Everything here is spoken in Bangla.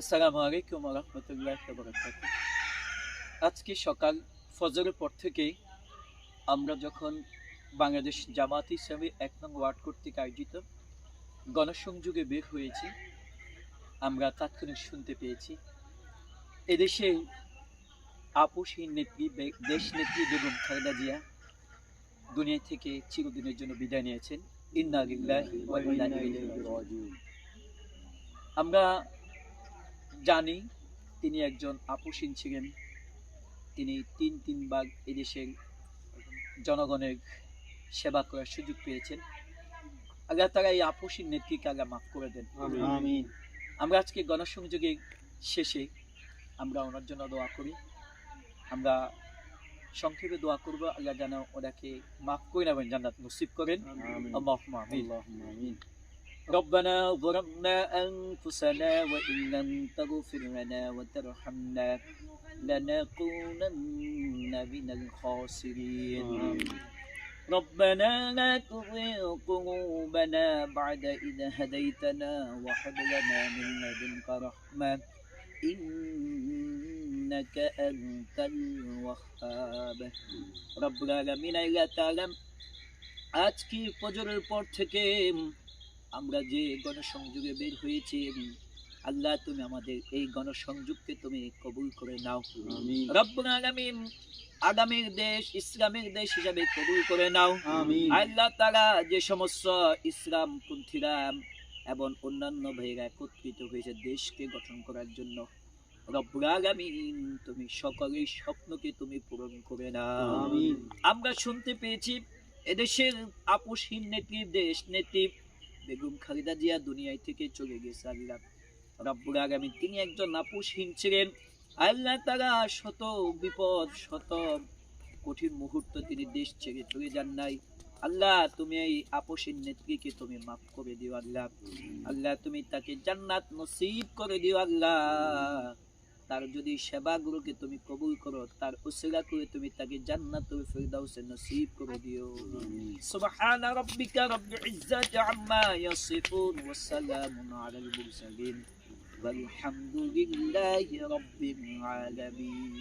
আসসালামু আলাইকুম রহমতুল্লাহ আজকে সকাল, ফজরের পর থেকে আমরা যখন বাংলাদেশ জামাত ইসলামী এক নং ওয়ার্ড কর্তৃক আয়োজিত গণসংযোগে বের হয়েছি, আমরা তাৎক্ষণিক শুনতে পেয়েছি। এদেশে আপোষহীন নেত্রী দেশ নেত্রী বেগম খালেদা জিয়া দুনিয়া থেকে চিরদিনের জন্য বিদায় নিয়েছেন। রাজিউন। আমরা জানি তিনি একজন আপোষহীন ছিলেন। তিনি তিন তিন তিনবার এদেশের জনগণের সেবা করার সুযোগ পেয়েছেন। আল্লাহ তারা এই আপোষহীন নেত্রীকে আল্লাহ মাফ করে দেন। আমরা আজকে গণসংযোগের শেষে আমরা ওনার জন্য দোয়া করি। আমরা সংক্ষেপে দোয়া করব আল্লাহ যেন ওনাকে মাফ করে নেবেন জান্নাত নসিব করেন। আমিন। ربنا ظلمنا أنفسنا وإن لم تغفر لنا وترحمنا لنكونن من الخاسرين ربنا لا تزغ قلوبنا بعد إذ هديتنا وهب لنا من لدنك رحمة إنك أنت الوهاب رب العالمين আল্লাহ তাআলা আজকে ফজরের পর থেকে আমরা যে গণসংযোগে বের হয়েছি আল্লাহ তুমি আমাদের এই গণসংযোগকে তুমি কবুল করে নাও। রব্বুল আলামিন আগামীর দেশ ইসলামের দেশ হিসাবে কবুল করে নাও। আল্লাহ তারা যে সমস্ত ইসলাম পন্থীরা এবং অন্যান্য ভাইরা একত্রিত হয়েছে দেশকে গঠন করার জন্য রব্বুল আলামিন তুমি সকলের স্বপ্নকে তুমি পূরণ করে নাও। আমরা শুনতে পেয়েছি এদেশের আপোষহীন নেত্রী দেশ নেত্রী বেগম খালেদা জিয়া দুনিয়ায় থেকে চলে গেছে আল্লাহ রব্বুল আলামিন। তিনি একজন আপোষহীন ছিলেন আল্লাহ তারা শত বিপদ শত কঠিন মুহূর্ত তিনি দেশ ছেড়ে চলে যান নাই। আল্লাহ, তুমি এই আপোষহীন নেত্রীকে তুমি মাফ করে দিও আল্লাহ। আল্লাহ, তুমি তাকে জান্নাত নসিব করে দিও আল্লাহ। তার যদি সেবাগুলোকে তুমি কবুল করো তার উসিলা করে তুমি তাকে জান্নাতুল ফিরদাউসে নসিব করে দিও সুবহান রাব্বিকা রাব্বিল ইজ্জাতি আম্মা ইয়াসিফুন ওয়া সালামুন আলাল মুরসালিন والحمد لله رب العالمين